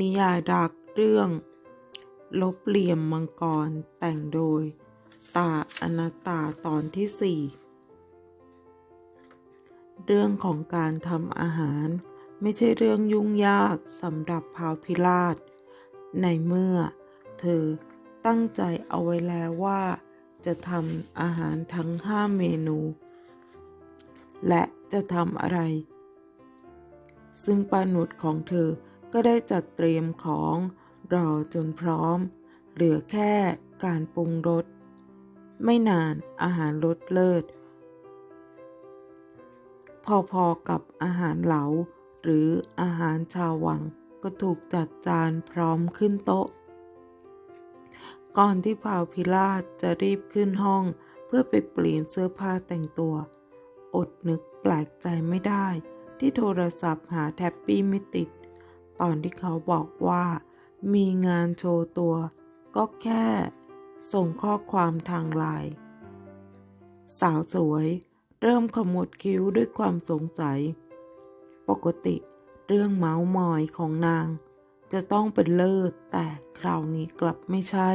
นิยายรักเรื่อง ลบเหลี่ยมมังกรแต่งโดย ตาอนัตตาตอนที่สี่เรื่องของการทำอาหาร ไม่ใช่เรื่องยุ่งยากสำหรับพาวพิราช ในเมื่อ เธอตั้งใจเอาไว้แล้วว่า จะทำอาหารทั้งห้าเมนู และจะทำอะไร ซึ่งปานุษของเธอ ก็ได้จัดเตรียมของรอจนพร้อม เหลือแค่การปรุงรส ไม่นานอาหารรสเลิศ พอๆกับอาหารเหลา หรืออาหารชาววังก็ถูกจัดจานพร้อมขึ้นโต๊ะ ก่อนที่พาวพิราชจะรีบขึ้นห้องเพื่อไปเปลี่ยนเสื้อผ้าแต่งตัว อดนึกแปลกใจไม่ได้ ที่โทรศัพท์หาแท็ปปี้ไม่ติด ตอนที่เขาบอกว่า มีงานโชว์ตัว ก็แค่ ส่งข้อความทางไลน์สาวสวย เริ่มขมวดคิ้วด้วยความสงสัย ปกติเรื่องเมาส์มอยของนาง จะต้องเป็นเลิศแต่คราวนี้กลับไม่ใช่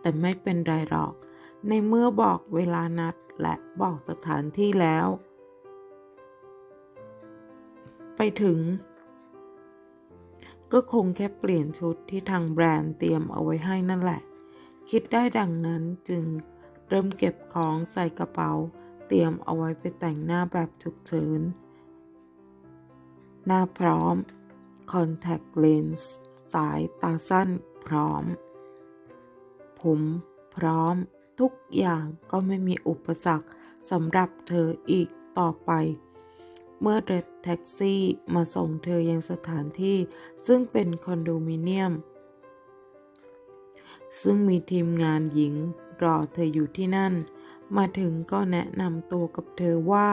แต่ไม่เป็นไรหรอก ในเมื่อบอกเวลานัดและบอกสถานที่แล้ว ไปถึง ก็คงแค่เปลี่ยนชุดที่ทางแบรนด์เตรียมเอาไว้ให้นั่นแหละ คิดได้ดังนั้นจึงเริ่มเก็บของใส่กระเป๋า เตรียมเอาไว้ไปแต่งหน้าแบบฉุกเฉิน หน้าพร้อม contact lens สายตาสั้นพร้อม ผมพร้อมทุกอย่างก็ไม่มีอุปสรรคสำหรับเธออีกต่อไป เมื่อรถแท็กซี่มาส่งเธอยังสถานที่ ซึ่งเป็นคอนโดมิเนียม ซึ่งมีทีมงานหญิงรอเธออยู่ที่นั่น มาถึงก็แนะนำตัวกับเธอว่า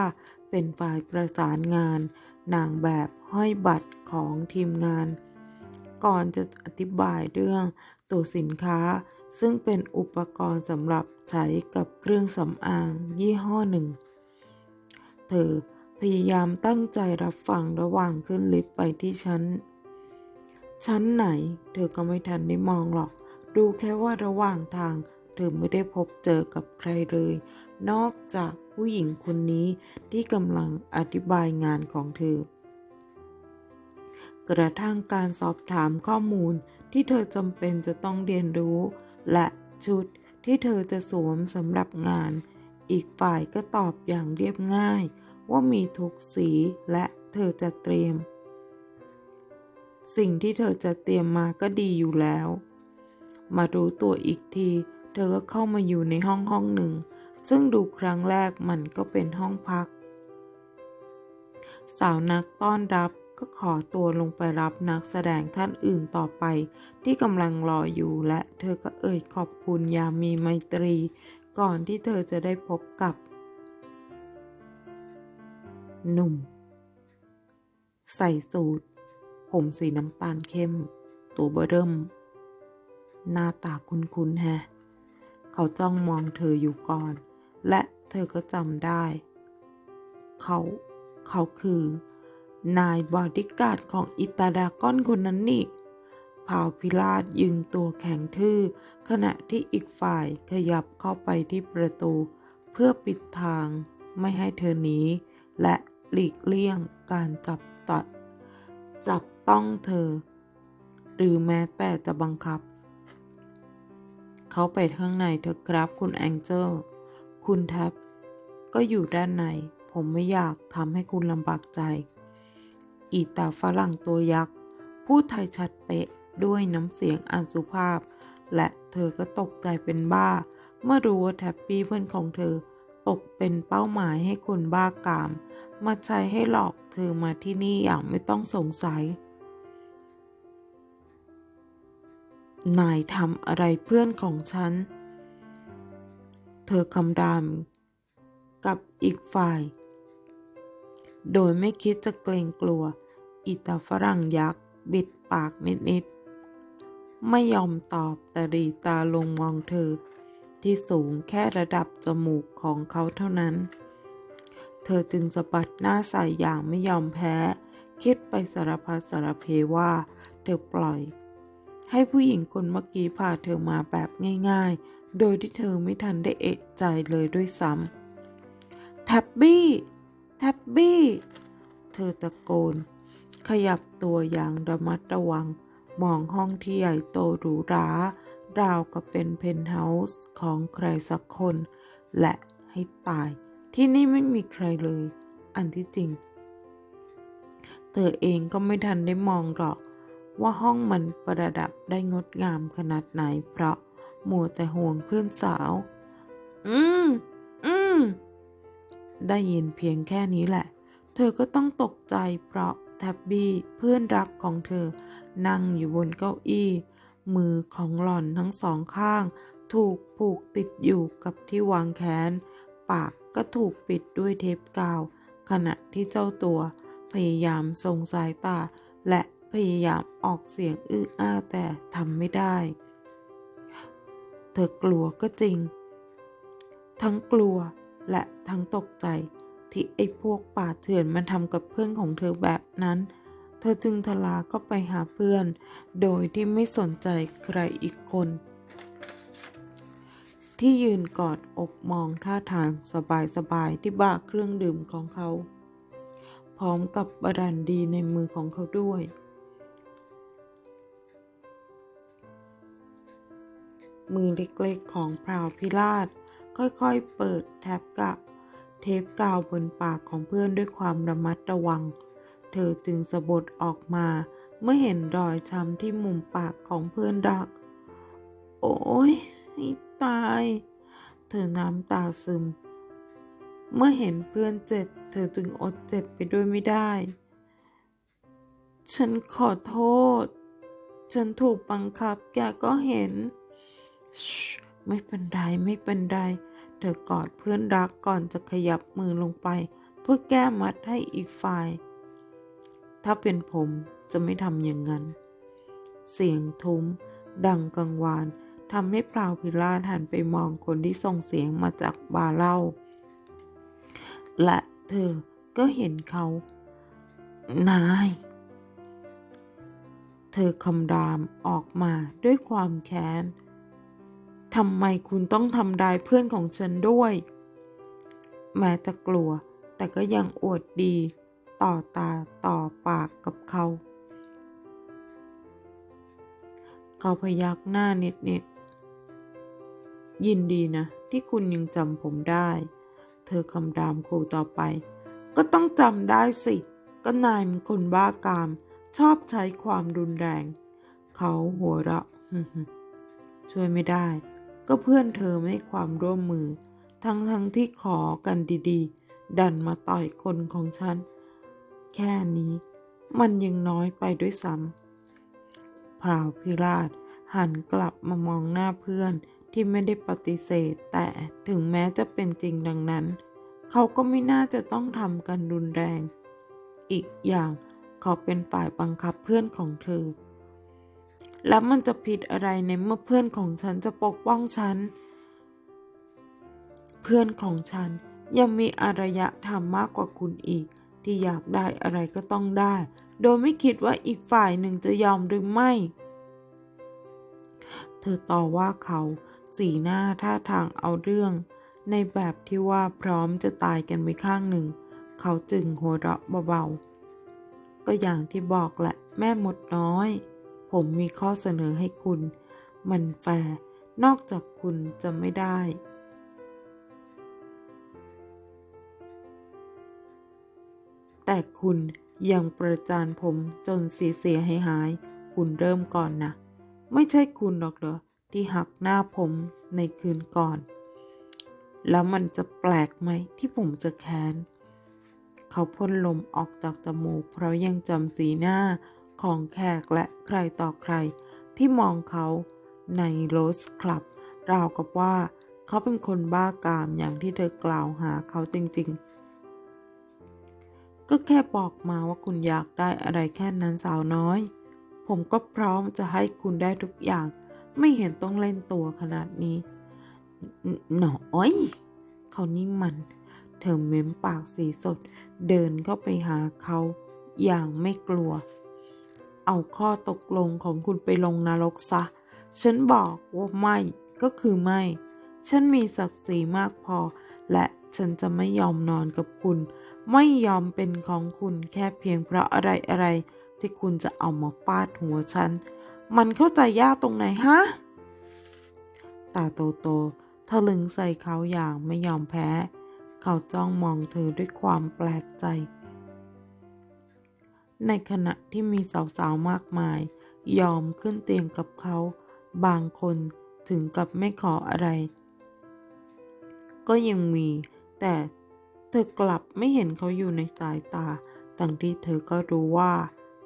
เป็นฝ่ายประสานงาน นางแบบห้อยบัตรของทีมงาน ก่อนจะอธิบายเรื่องตัวสินค้า ซึ่งเป็นอุปกรณ์สำหรับใช้กับเครื่องสำอางยี่ห้อหนึ่ง เธอ พยายามตั้งใจรับฟังระหว่างขึ้นลิฟต์ไปที่ชั้น ชั้นไหน เธอก็ไม่ทันได้มองหรอก ดูแค่ว่าระหว่างทางเธอไม่ได้พบเจอกับใครเลย นอกจากผู้หญิงคนนี้ที่กำลังอธิบายงานของเธอ กระทั่งการสอบถามข้อมูลที่เธอจำเป็นจะต้องเรียนรู้ และชุดที่เธอจะสวมสำหรับงาน อีกฝ่ายก็ตอบอย่างเรียบง่าย ว่ามีทุกสีและเธอจะเตรียม สิ่งที่เธอจะเตรียมมาก็ดีอยู่แล้ว มารู้ตัวอีกที เธอก็เข้ามาอยู่ในห้องห้องหนึ่ง ซึ่งดูครั้งแรกมันก็เป็นห้องพัก สาวนักต้อนรับก็ขอตัวลงไปรับนักแสดงท่านอื่นต่อไป ที่กำลังรออยู่และเธอก็เอ่ยขอบคุณยามมีไมตรี ก่อนที่เธอจะได้พบกับ หนุ่ม ใส่สูทผมสีน้ำตาลเข้ม ตัวเบอเริ่ม หน้าตาคุ้นๆแฮะ เขาจ้องมองเธออยู่ก่อน และเธอก็จำได้ เขาเขาคือ นายบอดี้การ์ดของอิตาดากอนคนนั้นนี่พาวพิราชยืนตัวแข็งทื่อ ขณะที่อีกฝ่ายขยับเข้าไปที่ประตู เพื่อปิดทางไม่ให้เธอหนีและ หลีกเลี่ยงการจับตัด จับต้องเธอ หรือแม้แต่จะบังคับ เขาไปข้างในเถอะครับคุณแองเจิลคุณแท็บก็อยู่ด้านใน ผมไม่อยากทำให้คุณลำบากใจ อีตาฝรั่งตัวยักษ์ พูดไทยชัดเป๊ะด้วยน้ำเสียงอันสุภาพ และเธอก็ตกใจเป็นบ้า เมื่อรู้ว่าแท็บปี้เพื่อนของเธอ ตกเป็นเป้าหมายให้คนบ้ากาม มาใช้ให้หลอกเธอมาที่นี่อย่างไม่ต้องสงสัย นายทำอะไรเพื่อนของฉัน เธอคำรามกับอีกฝ่าย โดยไม่คิดจะเกรงกลัวอีตาฝรั่งยักษ์บิดปากนิดๆ ไม่ยอมตอบแต่รีตาลงมองเธอ ที่สูงแค่ระดับจมูกของเขาเท่านั้น เธอจึงสะบัดหน้าใส่อย่างไม่ยอมแพ้ คิดไปสารพัดสารเพว่า เธอปล่อย ให้ผู้หญิงคนเมื่อกี้พาเธอมาแบบง่ายๆ โดยที่เธอไม่ทันได้เอะใจเลยด้วยซ้ำแท็บบี้แท็บบี้ เธอตะโกน ขยับตัวอย่างระมัดระวัง มองห้องที่ใหญ่โตหรูหรา ราวกับเป็นเพนท์เฮาส์ของใครสักคน และให้ตาย ที่นี่ไม่มีใครเลย อันที่จริง เธอเองก็ไม่ทันได้มองหรอก ว่าห้องมันประดับได้งดงามขนาดไหน เพราะมัวแต่ห่วงเพื่อนสาว อืม อืม ได้ยินเพียงแค่นี้แหละ เธอก็ต้องตกใจเพราะแทบบี้เพื่อนรักของเธอ นั่งอยู่บนเก้าอี้ มือของหล่อนทั้งสองข้าง ถูกผูกติดอยู่กับที่วางแขน ปากก็ถูกปิดด้วยเทปกาว ขณะที่เจ้าตัว พยายามส่งสายตา และพยายามออกเสียงอื้ออ้าแต่ทำไม่ได้ เธอกลัวก็จริง ทั้งกลัวและทั้งตกใจที่ไอ้พวกป่าเถื่อนมันทำกับเพื่อนของเธอแบบนั้น เธอจึงทลาก็ไปหาเพื่อน โดยที่ไม่สนใจใครอีกคน ที่ยืนกอดอกมองท่าทางสบายๆที่บาเครื่องดื่มของเขา พร้อมกับบรันดีในมือของเขาด้วย มือเล็กๆของพราวพิราชค่อยๆเปิดแท็บกะ เทปกาวบนปากของเพื่อนด้วยความระมัดระวัง เธอจึงสะบดออกมา เมื่อเห็นรอยช้ำที่มุมปากของเพื่อนรัก โอ้ยให้ตาย เธอน้ำตาซึม เมื่อเห็นเพื่อนเจ็บ เธอจึงอดเจ็บไปด้วยไม่ได้ ฉันขอโทษ ฉันถูกบังคับแกก็เห็น ไม่เป็นไรไม่เป็นไรเธอกอดเพื่อนรักก่อนจะขยับมือลงไป เพื่อแก้มัดให้อีกฝ่าย ถ้าเป็นผมจะไม่ทำอย่างนั้น เสียงทุ้ม ดังกังวานทำให้พราวพิราหันไปมองคนที่ส่งเสียงมาจากบาร์เล้าและเธอก็เห็นเขา นาย เธอคำรามออกมาด้วยความแค้นทำไมคุณต้องทำร้ายเพื่อนของฉันด้วย แม้จะกลัวแต่ก็ยังอวดดี ต่อตาต่อปากกับเขา เขาพยักหน้านิดๆ ยินดีนะ ที่คุณยังจำผมได้ เธอคำรามขู่ต่อไป ก็ต้องจำได้สิ ก็นายมันคนบ้ากาม ชอบใช้ความรุนแรง เขาหัวเราะช่วยไม่ได้ ก็เพื่อนเธอไม่ให้ความร่วมมือ ทั้งทั้งที่ขอกันดีๆ ดันมาต่อยคนของฉัน แค่นี้มันยังน้อยไปด้วยซ้ำพราวพิราชหันกลับมามองหน้าเพื่อนที่ไม่ได้ปฏิเสธ แต่ถึงแม้จะเป็นจริงดังนั้น เขาก็ไม่น่าจะต้องทำกันรุนแรง อีกอย่างเขาเป็นฝ่ายบังคับเพื่อนของเธอ แล้วมันจะผิดอะไรในเมื่อเพื่อนของฉันจะปกป้องฉัน เพื่อนของฉันยังมีอารยธรรมมากกว่าคุณอีก ที่อยากได้อะไรก็ต้องได้ โดยไม่คิดว่าอีกฝ่ายหนึ่งจะยอมหรือไม่ เธอต่อว่าเขาสีหน้าท่าทางเอาเรื่อง ในแบบที่ว่าพร้อมจะตายกันไว้ข้างหนึ่ง เขาจึงหัวเราะเบาๆ ก็อย่างที่บอกแหละแม่มดน้อย ผมมีข้อเสนอให้คุณ มันแฟร์นอกจากคุณจะไม่ได้ แต่คุณยังประจานผมจนเสียเสียหายหายๆคุณเริ่มก่อนนะ ไม่ใช่คุณหรอกเหรอที่หักหน้าผมในคืนก่อน แล้วมันจะแปลกไหมที่ผมจะแค้น เขาพ่นลมออกจากจมูกเพราะยังจำสีหน้าของแขกและใครต่อใคร ที่มองเขาในโรสคลับ ราวกับว่า เขาเป็นคนบ้ากามอย่างที่เธอกล่าวหาเขาจริงๆ ก็แค่บอกมาว่าคุณอยากได้อะไรแค่นั้นสาวน้อย ผมก็พร้อมจะให้คุณได้ทุกอย่าง ไม่เห็นต้องเล่นตัวขนาดนี้ หน่อยเขานี่มัน เธอเม้มปากสีสด เดินเข้าไปหาเขาอย่างไม่กลัว เอาข้อตกลงของคุณไปลงนรกซะ ฉันบอกว่าไม่ก็คือไม่ ฉันมีศักดิ์ศรีมากพอ และฉันจะไม่ยอมนอนกับคุณ ไม่ยอมเป็นของคุณแค่เพียงเพราะอะไรอะไรที่คุณจะเอามาฟาดหัวฉัน มันเข้าใจยากตรงไหนฮะ ตาโตโตทะลึงใส่เขาอย่างไม่ยอมแพ้ เขาจ้องมองเธอด้วยความแปลกใจ ในขณะที่มีสาวๆมากมาย ยอมขึ้นเตียงกับเขา บางคนถึงกับไม่ขออะไร ก็ยังมีแต่ เธอกลับไม่เห็นเขาอยู่ในสายตาทั้งที่เธอก็รู้ว่า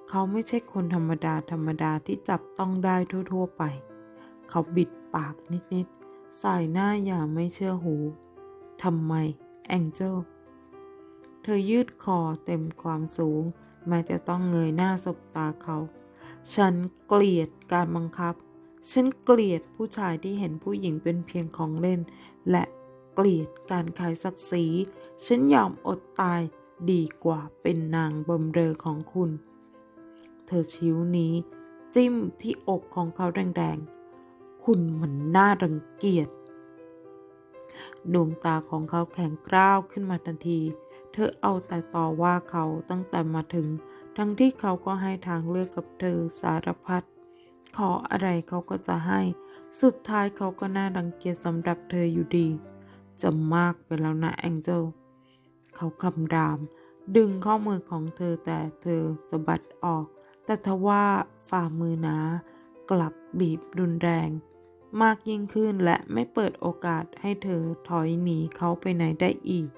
เขาไม่ใช่คนธรรมดาธรรมดาที่จับต้องได้ทั่ว ๆไป เขาบิดปากนิดๆ สายหน้าอย่างไม่เชื่อหูทำไม แองเจล เธอยืดคอเต็มความสูงแม้จะต้องเงยหน้าสบตาเขา ฉันเกลียดการบังคับ ฉันเกลียดผู้ชายที่เห็นผู้หญิงเป็นเพียงของเล่น และ เกลียดการขายศักดิ์ศรี ฉันยอมอดตายดีกว่าเป็นนางบำเรอของคุณ เธอชิ้วนี้ จิ้มที่อกของเขาแดงๆ คุณมันน่ารังเกียจ ดวงตาของเขาแข็งกร้าวขึ้นมาทันที เธอเอาแต่ต่อว่าเขาตั้งแต่มาถึง ทั้งที่เขาก็ให้ทางเลือกกับเธอสารพัด ขออะไรเขาก็จะให้ สุดท้ายเขาก็น่ารังเกียจสำหรับเธออยู่ดี จะมากไปแล้วนะแองเจลเขาคำราม ดึงข้อมือของเธอแต่เธอสะบัดออก แต่ทว่าฝ่ามือหนากลับบีบรุนแรง มากยิ่งขึ้นและไม่เปิดโอกาสให้เธอถอยหนีเขาไปไหนได้อีก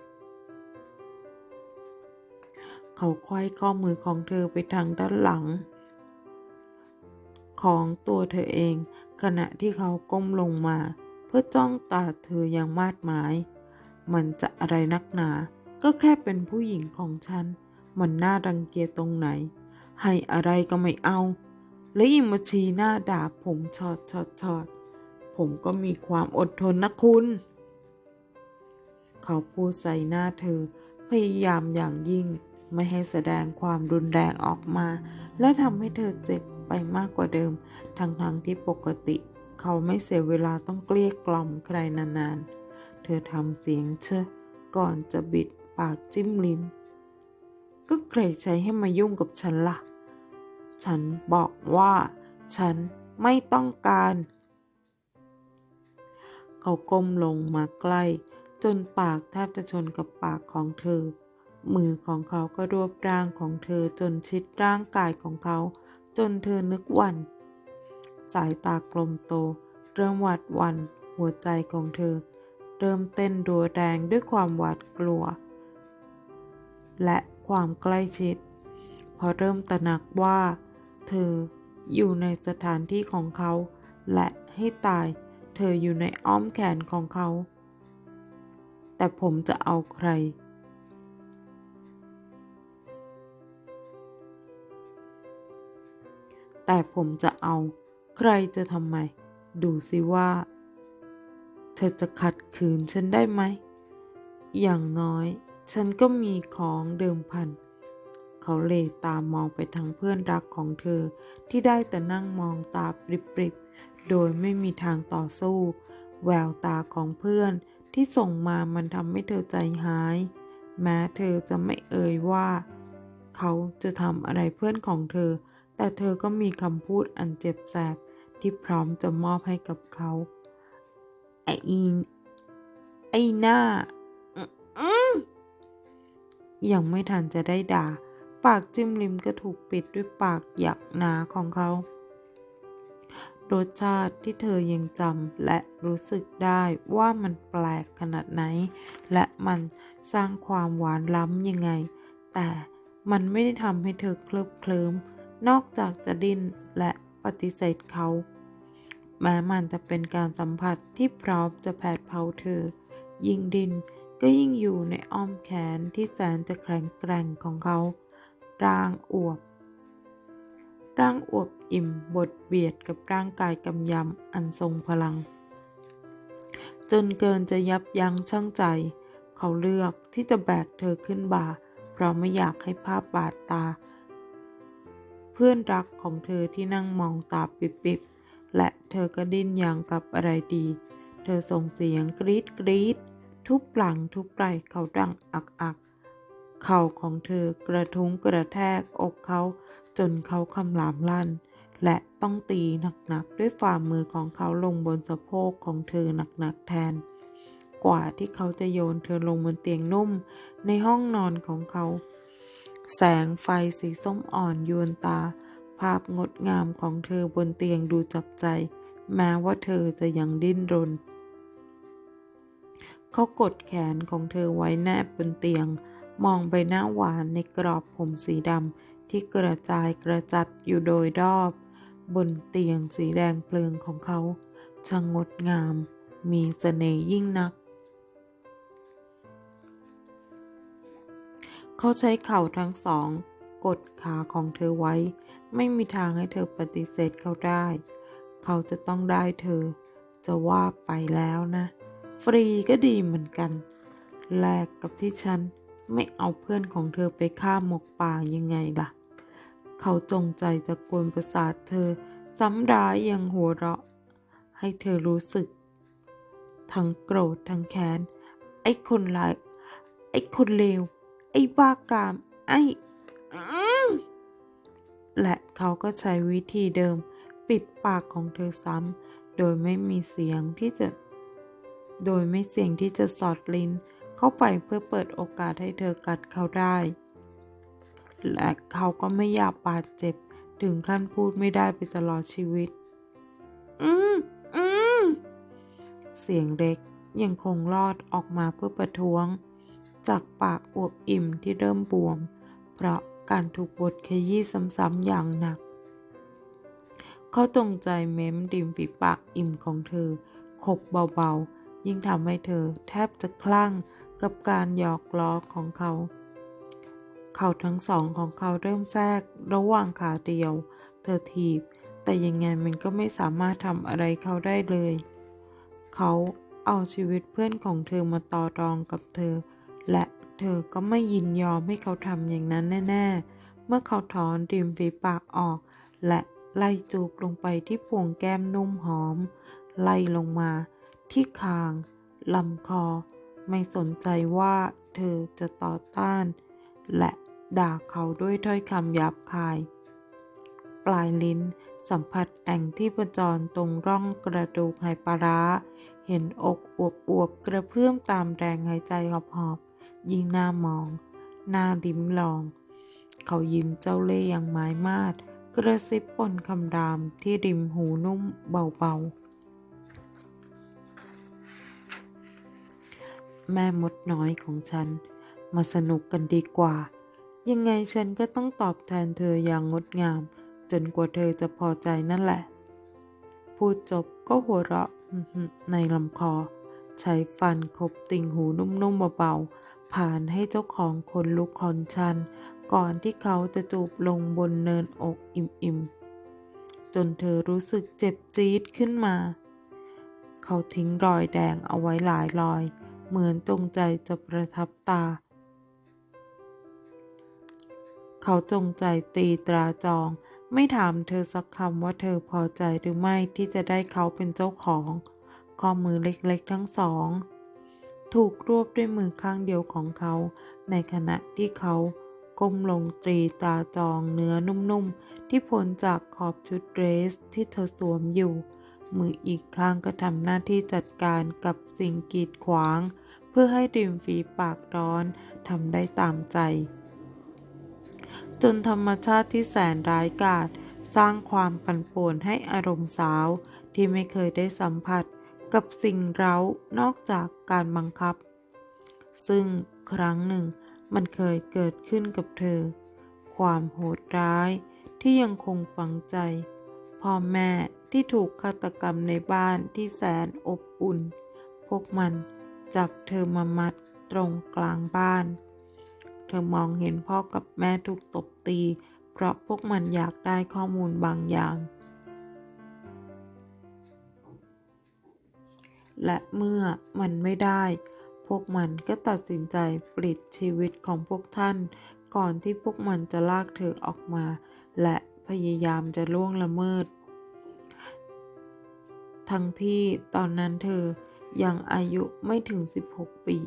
เขาควยข้อมือของเธอไปทางด้านหลัง ของตัวเธอเอง ขณะที่เขาก้มลงมา พื่อจ้องตาเธออย่างมาดหมาย มันจะอะไรนักหนา ก็แค่เป็นผู้หญิงของฉัน มันน่ารังเกียจตรงไหน ให้อะไรก็ไม่เอา และยิ่งมาชี้หน้าด่าผมชอดชอดชอดผมก็มีความอดทนนะคุณ เขาพูดใส่หน้าเธอ พยายามอย่างยิ่ง ไม่ให้แสดงความรุนแรงออกมา และทำให้เธอเจ็บไปมากกว่าเดิม ทั้งๆทที่ปกติ เขาไม่เสียเวลาต้องเกลี้ยกล่อมใครนานๆ เธอทำเสียงเชอะก่อนจะบิดปากจิ้มลิ้ม ก็ใครใช้ให้มายุ่งกับฉันล่ะ ฉันบอกว่าฉันไม่ต้องการ เขาก้มลงมาใกล้ จนปากแทบจะชนกับปากของเธอ มือของเขาก็รวบร่างของเธอจนชิดร่างกายของเขา จนเธอนึกวันายตากลมโต เริ่มหวาดวัน หัวใจของเธอ เริ่มเต้นรัวแรงด้วยความหวาดกลัว และความใกล้ชิด พอเริ่มตระหนักว่า เธออยู่ในสถานที่ของเขา และให้ตาย เธออยู่ในอ้อมแขนของเขา แต่ผมจะเอาใครแต่ผมจะเอา ใครจะทำไม ดูสิว่า เธอจะขัดขืนฉันได้ไหม อย่างน้อย ฉันก็มีของเดิมพัน เขาเลตามองไปทางเพื่อนรักของเธอที่ได้แต่นั่งมองตาปริบๆ โดยไม่มีทางต่อสู้ แววตาของเพื่อนที่ส่งมามันทำให้เธอใจหาย แม้เธอจะไม่เอ่ยว่า เขาจะทำอะไรเพื่อนของเธอแต่เธอก็มีคำพูดอันเจ็บแสบ ที่พร้อมจะมอบให้กับเขาไอ้อิงไอ้หน้าอยังไม่ทันจะได้ด่า ปากจิ้มลิมก็ถูกปิดด้วยปากหยักหนาของเขา รสชาติที่เธอยังจำและรู้สึกได้ว่ามันแปลกขนาดไหน และมันสร้างความหวานล้ำยังไง แต่มันไม่ได้ทำให้เธอเคลิบเคลิ้มนอกจากจะดิ้นและ ปฏิเสธเขา แม้มันจะเป็นการสัมผัสที่พร้อมจะแผดเผาเธอ ยิ่งดิ้นก็ยิ่งอยู่ในอ้อมแขนที่แสนจะแข็งแกร่งของเขา ร่างอวบ ร่างอวบอิ่มบดเบียดกับร่างกายกำยำอันทรงพลัง จนเกินจะยับยั้งชั่งใจ เขาเลือกที่จะแบกเธอขึ้นบ่า เพราะไม่อยากให้ภาพบาดตา เพื่อนรักของเธอที่นั่งมองตาปิบๆ และเธอก็ดิ้นอย่างกับอะไรดี เธอส่งเสียงกรีดกรีดทุบหลังทุบไหล่เขาดังอักอักเข่าของเธอกระทุ้งกระแทกอกเขาจนเขาคำรามลั่น และต้องตีหนักๆด้วยฝ่ามือของเขาลงบนสะโพกของเธอหนักๆแทน กว่าที่เขาจะโยนเธอลงบนเตียงนุ่มในห้องนอนของเขา แสงไฟสีส้มอ่อนยวนตา ภาพงดงามของเธอบนเตียงดูจับใจ แม้ว่าเธอจะยังดิ้นรน เขากดแขนของเธอไว้แนบบนเตียง มองใบหน้าหวานในกรอบผมสีดำที่กระจายกระจัดอยู่โดยรอบ บนเตียงสีแดงเพลิงของเขาช่างงดงาม มีเสน่ห์ยิ่งนัก เขาใช้เข่าทั้งสอง กดขาของเธอไว้ ไม่มีทางให้เธอปฏิเสธเขาได้ เขาจะต้องได้เธอ จะว่าไปแล้วนะ ฟรีก็ดีเหมือนกัน แลกกับที่ฉันไม่เอาเพื่อนของเธอไปฆ่าหมกป่ายังไงล่ะ เขาจงใจจะกวนประสาทเธอซ้ำร้ายยังหัวเราะ ให้เธอรู้สึก ทั้งโกรธทั้งแค้น ไอ้คนร้ายไอ้คนเลว อ้บ้ากาม ไอ้อื้อและเขาก็ใช้วิธีเดิม ปิดปากของเธอซ้ำโดยไม่มีเสียงที่จะ โดยไม่เสียงที่จะสอดลิ้น เข้าไปเพื่อเปิดโอกาสให้เธอกัดเขาได้ และเขาก็ไม่อยากบาดเจ็บถึงขั้นพูดไม่ได้ไปตลอดชีวิต อืมอืมเสียงเล็กยังคงลอดออกมาเพื่อประท้วง จากปากอวบอิ่มที่เริ่มบวม เพราะการถูกบดขยี้ซ้ำๆอย่างหนัก เขาตรงใจเม้มริมฝีปากอิ่มของเธอ ขบเบาๆ ยิ่งทำให้เธอแทบจะคลั่งกับการหยอกล้อของเขา เขาทั้งสองของเขาเริ่มแทรกระหว่างขาเดียว เธอถีบ แต่ยังไงมันก็ไม่สามารถทำอะไรเขาได้เลย เขาเอาชีวิตเพื่อนของเธอมาต่อรองกับเธอ และเธอก็ไม่ยินยอมให้เขาทำอย่างนั้นแน่ ๆ เมื่อเขาถอนริมฝีปากออก และไล่จูบลงไปที่พวงแก้มนุ่มหอม ไล่ลงมา ที่คางลำคอ ไม่สนใจว่าเธอจะต่อต้าน และด่าเขาด้วยถ้อยคำหยาบคาย ปลายลิ้นสัมผัสแอ่งที่ประจรตรงร่องกระดูกไหปลาร้า เห็นอกอวบอวบๆกระเพื่อมตามแรงหายใจหอบหอบๆ ยิ่งหน้ามอง หน้าดิ้มลอง เขายิ้มเจ้าเล่ห์อย่างหมายมาดกระซิบปนคำรามที่ริมหูนุ่มเบาๆ แม่มดน้อยของฉัน มาสนุกกันดีกว่า ยังไงฉันก็ต้องตอบแทนเธออย่างงดงาม จนกว่าเธอจะพอใจนั่นแหละ พูดจบก็หัวเราะในลำคอ ใช้ฟันขบติ่งหูนุ่มๆเบาๆ ผ่านให้เจ้าของคนลุกคอนชัน ก่อนที่เขาจะจูบลงบนเนินอกอิ่มๆ จนเธอรู้สึกเจ็บจี๊ดขึ้นมา เขาทิ้งรอยแดงเอาไว้หลายรอย เหมือนจงใจจะประทับตา เขาจงใจตีตราจอง ไม่ถามเธอสักคำว่าเธอพอใจหรือไม่ที่จะได้เขาเป็นเจ้าของ ข้อมือเล็กๆทั้งสอง ถูกรวบด้วยมือข้างเดียวของเขา ในขณะที่เขาก้มลงตรีตาจองเนื้อนุ่มๆ ที่พ้นจากขอบชุดเดรสที่เธอสวมอยู่ มืออีกข้างก็ทำหน้าที่จัดการกับสิ่งกีดขวาง เพื่อให้ริมฝีปากร้อนทำได้ตามใจ จนธรรมชาติที่แสนร้ายกาจสร้างความปั่นป่วนให้อารมณ์สาวที่ไม่เคยได้สัมผัส กับสิ่งเร้านอกจากการบังคับ ซึ่งครั้งหนึ่งมันเคยเกิดขึ้นกับเธอ ความโหดร้ายที่ยังคงฝังใจพ่อแม่ที่ถูกฆาตกรรมในบ้านที่แสนอบอุ่น พวกมันจับเธอมามัดตรงกลางบ้าน เธอมองเห็นพ่อกับแม่ถูกตบตี เพราะพวกมันอยากได้ข้อมูลบางอย่าง และเมื่อมันไม่ได้ พวกมันก็ตัดสินใจปลิดชีวิตของพวกท่าน ก่อนที่พวกมันจะลากเธอออกมา และพยายามจะล่วงละเมิด ทั้งที่ตอนนั้นเธอยังอายุไม่ถึง 16 ปี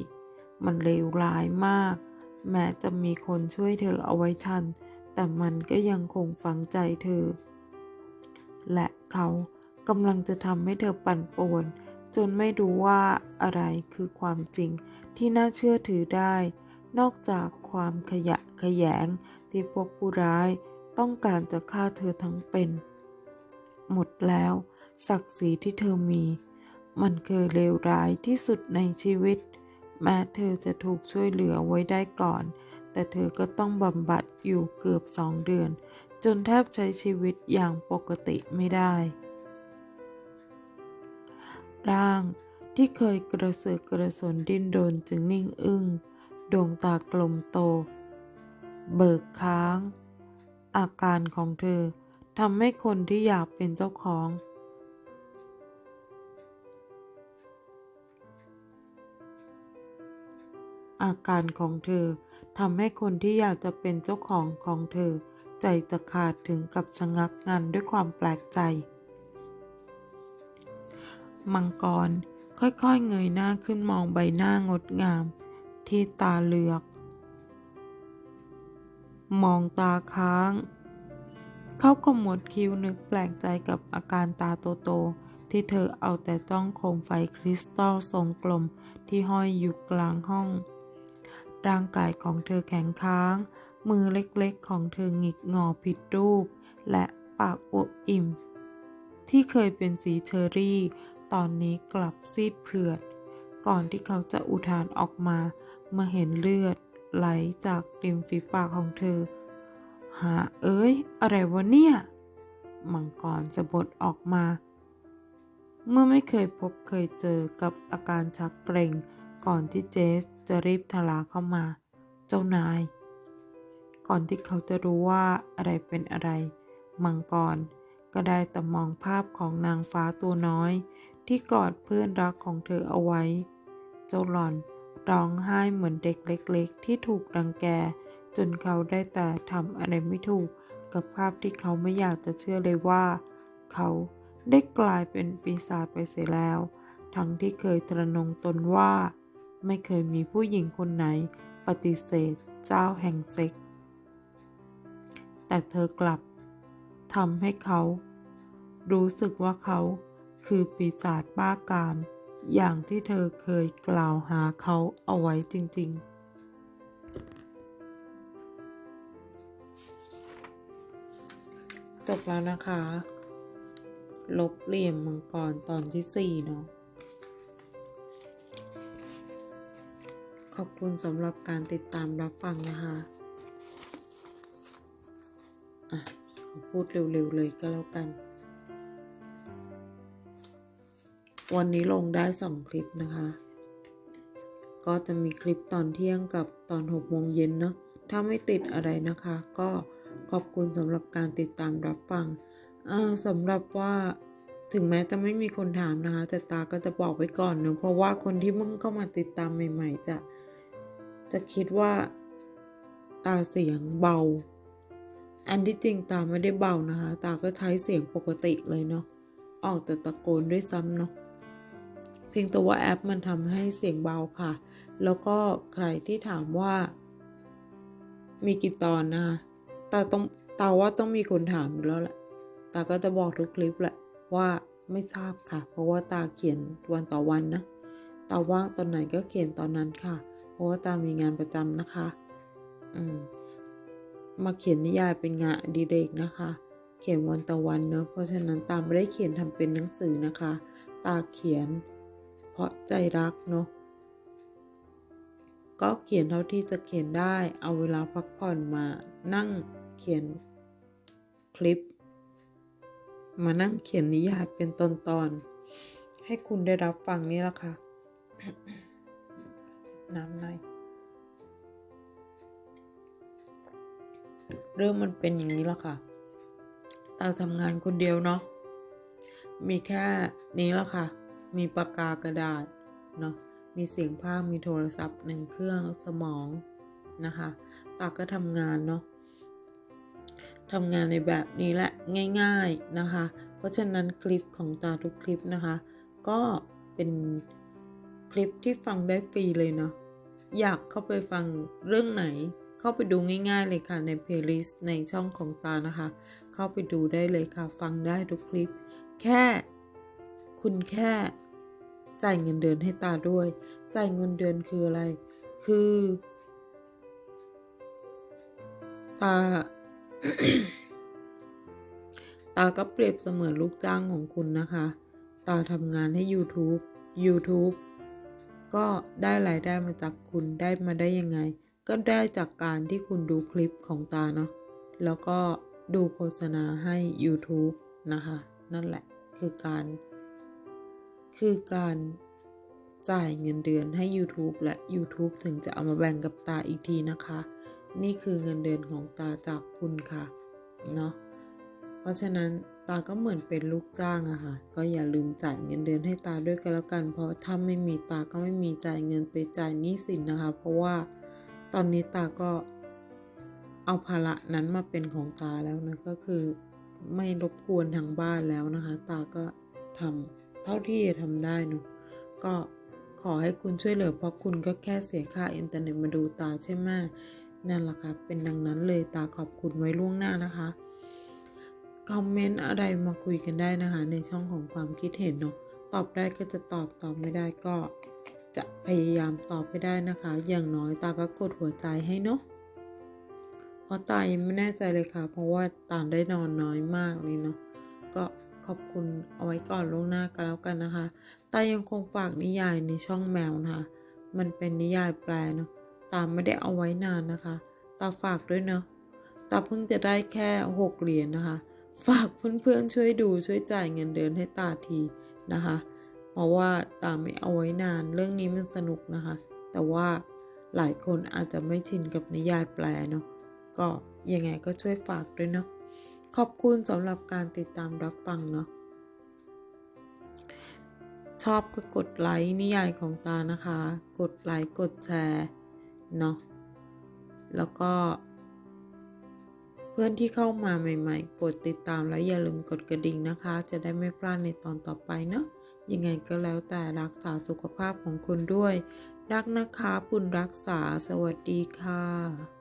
มันเลวร้ายมาก แม้จะมีคนช่วยเธอเอาไว้ทัน แต่มันก็ยังคงฝังใจเธอ และเขากำลังจะทำให้เธอปั่นป่วน จนไม่รู้ว่าอะไรคือความจริงที่น่าเชื่อถือได้ นอกจากความขยะแขยงที่พวกผู้ร้ายต้องการจะฆ่าเธอทั้งเป็น หมดแล้ว ศักดิ์ศรีที่เธอมี มันเคยเลวร้ายที่สุดในชีวิต แม้เธอจะถูกช่วยเหลือไว้ได้ก่อน แต่เธอก็ต้องบำบัดอยู่เกือบสองเดือน จนแทบใช้ชีวิตอย่างปกติไม่ได้ ร่างที่เคยกระเสือกกระสนดิ้นโดนจึงนิ่งอึ้งดวงตากลมโต เบิกค้าง อาการของเธอทำให้คนที่อยากเป็นเจ้าของ อาการของเธอทำให้คนที่อยากจะเป็นเจ้าของของเธอ ใจจะขาดถึงกับชะงักงันด้วยความแปลกใจ มังกร ค่อยๆเงยหน้าขึ้นมองใบหน้างดงาม ที่ตาเหลือก มองตาค้าง เขาก็หมดคิ้วนึกแปลกใจกับอาการตาโตๆที่เธอเอาแต่จ้องโคมไฟคริสตัลทรงกลมที่ห้อยอยู่กลางห้อง ร่างกายของเธอแข็งค้าง มือเล็กๆของเธอหงิกงอผิดรูป และปากอวบอิ่มที่เคยเป็นสีเชอรี่ ตอนนี้กลับซีดเผือด ก่อนที่เขาจะอุทานออกมา เมื่อเห็นเลือดไหลจากริมฝีปากของเธอ หาเอ้ย อะไรวะเนี่ย มังกรสะบดออกมา เมื่อไม่เคยพบเคยเจอกับอาการชักเกร็ง ก่อนที่เจสจะรีบทลาเข้ามา เจ้านาย ก่อนที่เขาจะรู้ว่าอะไรเป็นอะไร มังกรก็ได้แต่มองภาพของนางฟ้าตัวน้อย ที่กอดเพื่อนรักของเธอเอาไว้ เจ้าหล่อนร้องไห้เหมือนเด็กเล็ก ๆ ที่ถูกรังแก จนเขาได้แต่ทำอะไรไม่ถูก กับภาพที่เขาไม่อยากจะเชื่อเลยว่า เขาได้กลายเป็นปีศาจไปเสียแล้ว ทั้งที่เคยตระนงตนว่า ไม่เคยมีผู้หญิงคนไหน ปฏิเสธเจ้าแห่งเซ็ก แต่เธอกลับทำให้เขา รู้สึกว่าเขา คือปีศาจบ้ากาม อย่างที่เธอเคยกล่าวหาเขาเอาไว้จริง ๆจบแล้วนะคะ ลบเหลี่ยมมังกรตอนที่สี่เนาะ ขอบคุณสำหรับการติดตามรับฟังนะคะ อะ ขอพูดเร็วๆเลยก็แล้วกัน วันนี้ลงได้สองคลิปนะคะ ก็จะมีคลิปตอนเที่ยงกับตอนหกโมงเย็นเนาะถ้าไม่ติดอะไรนะคะ ก็ขอบคุณสำหรับการติดตามรับฟังสำหรับว่าถึงแม้จะไม่มีคนถามนะคะ แต่ตาก็จะบอกไว้ก่อนเนะเพราะว่าคนที่เพิ่งเข้ามาติดตามใหม่ ๆ จะ จะคิดว่าตาเสียงเบา อันที่จริงตาไม่ได้เบานะคะ ตาก็ใช้เสียงปกติเลยเนาะออกแต่ตะโกนด้วยซ้ำเนาะ เพียงแต่ว่าแอปมันทำให้เสียงเบาค่ะ แล้วก็ใครที่ถามว่า มีกี่ตอนนะตาต้องตาว่าต้องมีคนถามอยู่แล้วแหละตาก็จะบอกทุกคลิปแหละว่าไม่ทราบค่ะ เพราะว่าตาเขียนวันต่อวันนะตาว่างตอนไหนก็เขียนตอนนั้นค่ะ เพราะว่าตามีงานประจำนะคะ อืมมาเขียนนิยายเป็นงานดีเรกนะคะ เขียนวันต่อวันเนอะเพราะฉะนั้นตามไม่ได้เขียนทำเป็นหนังสือนะคะ ตาเขียน เพราะใจรักเนาะก็เขียนเท่าที่จะเขียนได้ เอาเวลาพักผ่อนมานั่งเขียนคลิป มานั่งเขียนนิยายเป็นตอนๆให้คุณได้รับฟังนี่แหละค่ะ น้ำใน เรื่องมันเป็นอย่างนี้แหละค่ะตาทำงานคนเดียวเนาะ มีแค่นี้แหละค่ะ มีปากกากระดาษเนาะมีเสียงภาพมีโทรศัพท์หนึ่งเครื่องสมองนะคะตาก็ทำงานเนาะทำงานในแบบนี้แหละง่าย ๆนะคะ เพราะฉะนั้นคลิปของตาทุกคลิปนะคะ ก็เป็นคลิปที่ฟังได้ฟรีเลยเนาะอยากเข้าไปฟังเรื่องไหน เข้าไปดูง่าย ๆ เลยค่ะในเพลย์ลิสต์ในช่องของตานะคะ เข้าไปดูได้เลยค่ะ ฟังได้ทุกคลิป แค่ คุณแค่จ่ายเงินเดือนให้ตาด้วย จ่ายเงินเดือนคืออะไร คือ ตา ตาก็เปรียบเสมือนลูกจ้างของคุณนะคะ ตาทำงานให้ YouTube YouTube ก็ได้รายได้มาจากคุณได้มาได้ยังไง ก็ได้จากการที่คุณดูคลิปของตาเนาะ แล้วก็ดูโฆษณาให้ YouTube นะคะ นั่นแหละคือการ คือการจ่ายเงินเดือนให้ YouTube และ YouTube ถึงจะเอามาแบ่งกับตาอีกทีนะคะ นี่คือเงินเดือนของตาจากคุณค่ะ เนาะเพราะฉะนั้นตาก็เหมือนเป็นลูกจ้างอะค่ะ ก็อย่าลืมจ่ายเงินเดือนให้ตาด้วยกันแล้วกัน เพราะถ้าไม่มีตาก็ไม่มีจ่ายเงินไปจ่ายหนี้สินนะคะ เพราะว่าตอนนี้ตาก็เอาภาระนั้นมาเป็นของตาแล้วนะ ก็คือไม่รบกวนทางบ้านแล้วนะคะ ตาก็ทำ ท่าที่จะทำได้เนอะก็ขอให้คุณช่วยเหลือเพราะคุณก็แค่เสียค่าอินเทอร์เน็ตมาดูตาใช่ไหมนั่นแหละค่ะเป็นดังนั้นเลยตาขอบคุณไว้ล่วงหน้านะคะคอมเมนต์อะไรมาคุยกันได้นะคะ ในช่องของความคิดเห็นเนาะตอบได้ก็จะตอบตอบไม่ได้ก็ จะพยายามตอบไปได้นะคะ อย่างน้อยตาก็กดหัวใจให้เนาะเพราะตายังไม่แน่ใจเลยค่ะ เพราะว่าตาได้นอนน้อยมากเลยเนาะก็ ขอบคุณเอาไว้ก่อนล่วงหน้ากันแล้วกันนะคะตายังคงฝากนิยายในช่องแมวนะคะ มันเป็นนิยายแปลเนาะ ตาไม่ได้เอาไว้นานนะคะ ตาฝากด้วยเนาะ ตาเพิ่งจะได้แค่หกเหรียญนะคะ ฝากเพื่อนๆช่วยดูช่วยจ่ายเงินเดือนให้ตาทีนะคะ เพราะว่าตาไม่เอาไว้นาน เรื่องนี้มันสนุกนะคะ แต่ว่าหลายคนอาจจะไม่ชินกับนิยายแปลเนาะ ก็ยังไงก็ช่วยฝากด้วยเนาะ ขอบคุณสำหรับการติดตามรับฟังเนาะชอบก็กดไลค์นิยายของตานะคะ กดไลค์กดแชร์เนาะแล้วก็ เพื่อนที่เข้ามาใหม่ ๆ กดติดตามแล้วอย่าลืมกดกระดิ่งนะคะ จะได้ไม่พลาดในตอนต่อไปเนาะยังไงก็แล้วแต่รักษาสุขภาพของคุณด้วย รักนะคะปุณรักษาสวัสดีค่ะ